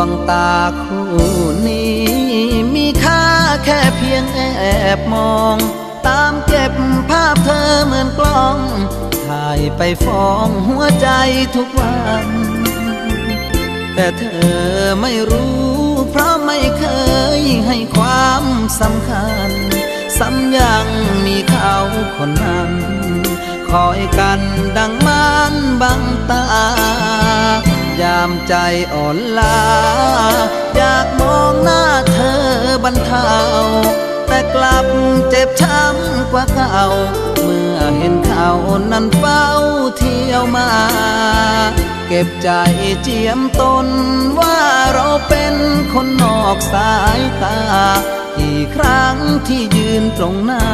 วงตาคู่นี้ มีค่าแค่เพียงแอบมอง ตามเก็บภาพเธอเหมือนกล้อง ถ่ายไปฟ้องหัวใจทุกวัน แต่เธอไม่รู้ เพราะไม่เคยให้ความสำคัญสัำยังมีเขาคนนั้น คอยกันดังมันบังตา ยามใจอ่อนล้าอยากมองหน้าเธอบรรเทาแต่กลับเจ็บช้ำกว่าเก่า เมื่อเห็นเขานั้นเฝ้าเที่ยวมา เก็บใจเจียมตนว่าเราเป็นคนนอกสายตากี่ครั้งที่ยืนตรงหน้า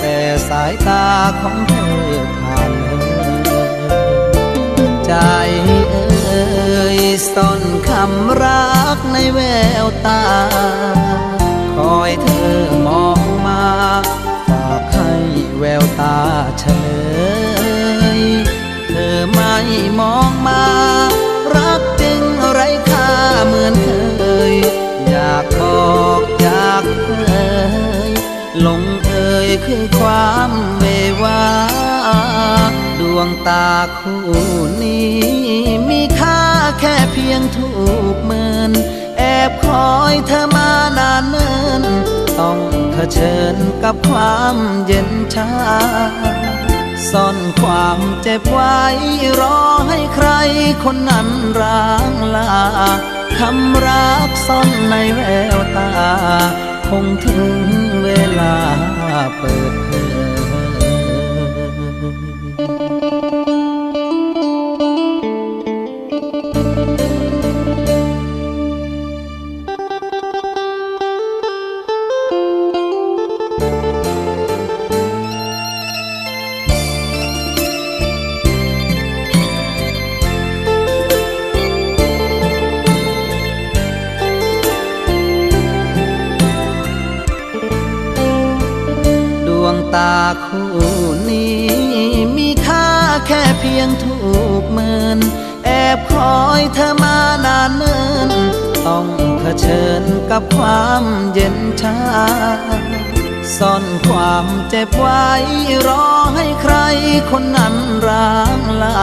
แต่สายตาของเธอผ่านเลยใจเอ่ย ซ่อนคำรักในแววตา คอยเธอมองมา ฝากให้แววตาเฉยเธอไม่มองมา รักจึงไรค่าเหมือนเคย อยากบอกอยากเอยลงเอ่ยคือความเววาดวงตา เพียงถูกเมิน แอบคอยเธอมานานเนิน ต้องเผชิญกับความเย็นชาซ่อนความเจ็บไว้รอให้ใครคนนั้นร้างลาคำรักซ่อนในแววตา คงถึงเวลาเปิดเผ คู่นี้มีค่าแค่เพียงถูกเมิน แอบคอยเธอมานานเนิน ต้องเผชิญกับความเย็นชาซ่อนความเจ็บไว้รอให้ใครคนนั้นร้างลา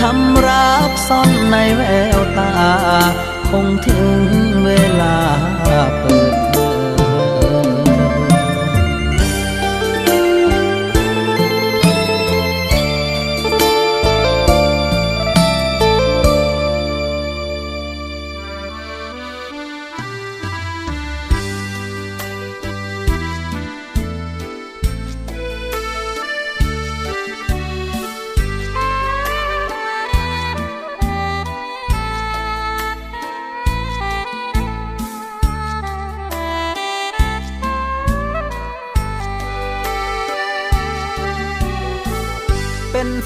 คำรักซ่อนในแววตา คงถึงเวลาเปิด